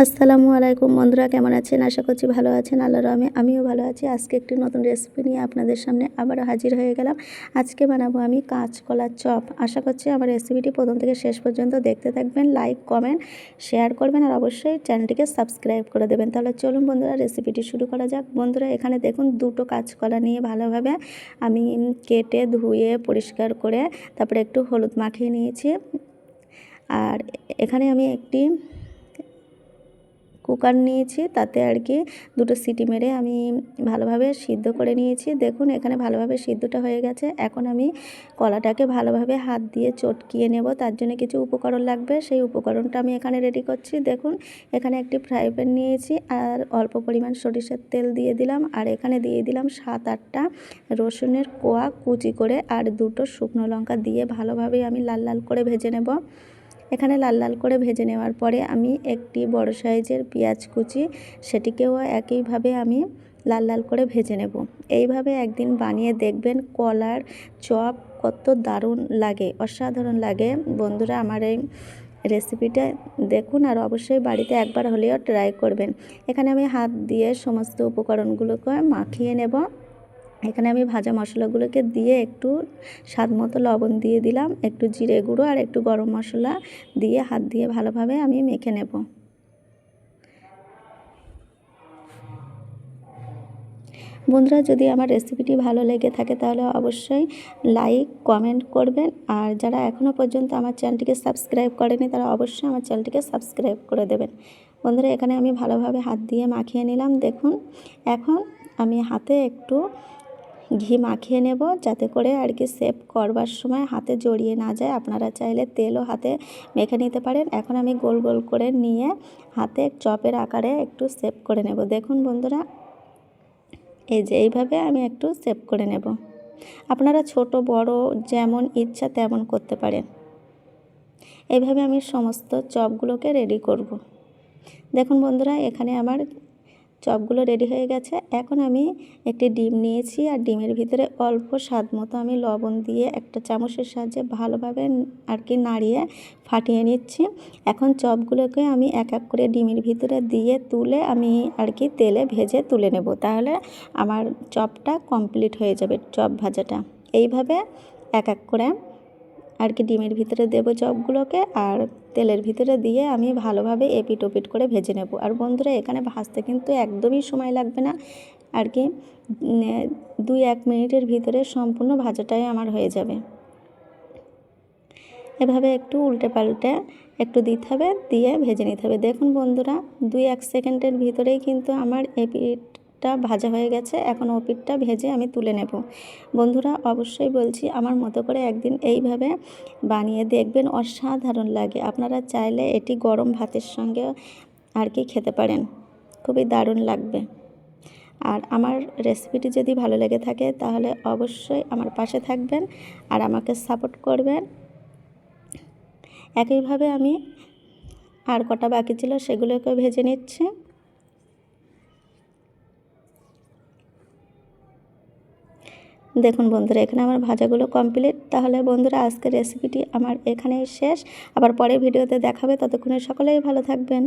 আসসালামু আলাইকুম বন্ধুরা, কেমন আছেন? আশা করছি ভালো আছেন। আল্লাহর রহমে আমিও ভালো আছি। আজকে একটি নতুন রেসিপি নিয়ে আপনাদের সামনে আবারও হাজির হয়ে গেলাম। আজকে বানাবো আমি কাঁচকলার চপ। আশা করছি আমার রেসিপিটি প্রথম থেকে শেষ পর্যন্ত দেখতে থাকবেন লাইক কমেন্ট শেয়ার করবেন আর অবশ্যই চ্যানেলটিকে সাবস্ক্রাইব করে দেবেন। তাহলে চলুন বন্ধুরা রেসিপিটি শুরু করা যাক। বন্ধুরা, এখানে দেখুন দুটো কাঁচকলা নিয়ে ভালোভাবে আমি কেটে, ধুয়ে, পরিষ্কার করে তারপরে একটু হলুদ মাখিয়ে নিয়েছি। আর এখানে আমি একটি কুকার নিয়েছি, তাতে আর কি দুটো সিটি মেরে আমি ভালোভাবে সিদ্ধ করে নিয়েছি। দেখুন, এখানে ভালোভাবে সিদ্ধটা হয়ে গেছে। এখন আমি কলাটাকে ভালোভাবে হাত দিয়ে চটকিয়ে নেব। তার জন্য কিছু উপকরণ লাগবে। সেই উপকরণটা আমি এখানে রেডি করছি। দেখুন, এখানে একটি ফ্রাই প্যান নিয়েছি আর অল্প পরিমাণ সরিষার তেল দিয়ে দিলাম। আর এখানে দিয়ে দিলাম সাত আটটা রসুনের কোয়া কুচি করে আর দুটো শুকনো লঙ্কা দিয়ে ভালোভাবে আমি লাল লাল করে ভেজে নেব। এখানে লাল লাল করে ভেজে নেওয়ার পরে আমি একটি বড় সাইজের পেঁয়াজ কুচি, সেটিকেও একইভাবে আমি লাল লাল করে ভেজে নেব। এইভাবে একদিন বানিয়ে দেখবেন কলার চপ কত দারুণ লাগে, অসাধারণ লাগে। বন্ধুরা, আমার এই রেসিপিটা দেখুন আর অবশ্যই বাড়িতে একবার হলেও ট্রাই করবেন। এখানে আমি হাত দিয়ে সমস্ত উপকরণগুলোকে মাখিয়ে নেব। এখানে আমি ভাজা মশলাগুলোকে দিয়ে একটু স্বাদ মতো লবণ দিয়ে দিলাম, একটু জিরে গুঁড়ো আর একটু গরম মশলা দিয়ে হাত দিয়ে ভালোভাবে আমি মেখে নেব। বন্ধুরা, যদি আমার রেসিপিটি ভালো লেগে থাকে তাহলে অবশ্যই লাইক, কমেন্ট করবেন, আর যারা এখনও পর্যন্ত আমার চ্যানেলটিকে সাবস্ক্রাইব করেনি তারা অবশ্যই আমার চ্যানেলটিকে সাবস্ক্রাইব করে দেবেন। বন্ধুরা, এখানে আমি ভালোভাবে হাত দিয়ে মাখিয়ে নিলাম। দেখুন, এখন আমি হাতে একটু ঘি মাখিয়ে নেব যাতে করে আর কি সেভ করবার সময় হাতে জড়িয়ে না যায়। আপনারা চাইলে তেলও হাতে মেখে নিতে পারেন। এখন আমি গোল গোল করে নিয়ে হাতে চপের আকারে একটু সেভ করে নেব। দেখুন বন্ধুরা, এই যে এইভাবে আমি একটু সেভ করে নেব। আপনারা ছোট, বড় যেমন ইচ্ছা তেমন করতে পারেন। এইভাবে আমি সমস্ত চপগুলোকে রেডি করব। দেখুন বন্ধুরা, এখানে আমার চপগুলো রেডি হয়ে গেছে। এখন আমি একটি ডিম নিয়েছি আর ডিমের ভিতরে অল্প স্বাদ মতো আমি লবণ দিয়ে একটা চামচের সাহায্যে ভালোভাবে আর কি নাড়িয়ে ফাটিয়ে নিচ্ছি। এখন চপগুলোকে আমি এক এক করে ডিমের ভিতরে দিয়ে তুলে আমি আর কি তেলে ভেজে তুলে নেব। তাহলে আমার চপটা কমপ্লিট হয়ে যাবে, চপ ভাজাটা। এইভাবে এক এক করে আর কি ডিমের ভিতরে দেবো চপগুলোকে আর তেলের ভিতরে দিয়ে আমি ভালোভাবে এপিট ওপিট করে ভেজে নেব। আর বন্ধুরা, এখানে ভাজতে কিন্তু একদমই সময় লাগবে না। আর কি দুই এক মিনিটের ভিতরে সম্পূর্ণ ভাজাটাই আমার হয়ে যাবে। এভাবে একটু উল্টে পাল্টে একটু দিতে হবে, দিয়ে ভেজে নিতে হবে। দেখুন বন্ধুরা, দুই এক সেকেন্ডের ভিতরেই কিন্তু আমার এপিট পিঠটা ভাজা হয়ে গেছে, এখন ও পিঠটা ভেজে আমি তুলে নেব। বন্ধুরা, অবশ্যই বলছি আমার মতো করে একদিন এইভাবে বানিয়ে দেখবেন, অসাধারণ লাগে। আপনারা চাইলে এটি গরম ভাতের সঙ্গে আর কি খেতে পারেন। খুবই দারুণ লাগবে। আর আমার রেসিপিটি যদি ভালো লেগে থাকে, তাহলে অবশ্যই আমার পাশে থাকবেন আর আমাকে সাপোর্ট করবেন। একইভাবে আমি আর কটা বাকি ছিল সেগুলোকে ভেজে নিচ্ছি। দেখুন বন্ধুরা, এখানে আমার ভাজাগুলো কমপ্লিট তাহলে বন্ধুরা, আজকের রেসিপিটি আমার এখানেই শেষ। আবার পরে ভিডিওতে দেখাবে। ততক্ষণে সকলেই ভালো থাকবেন।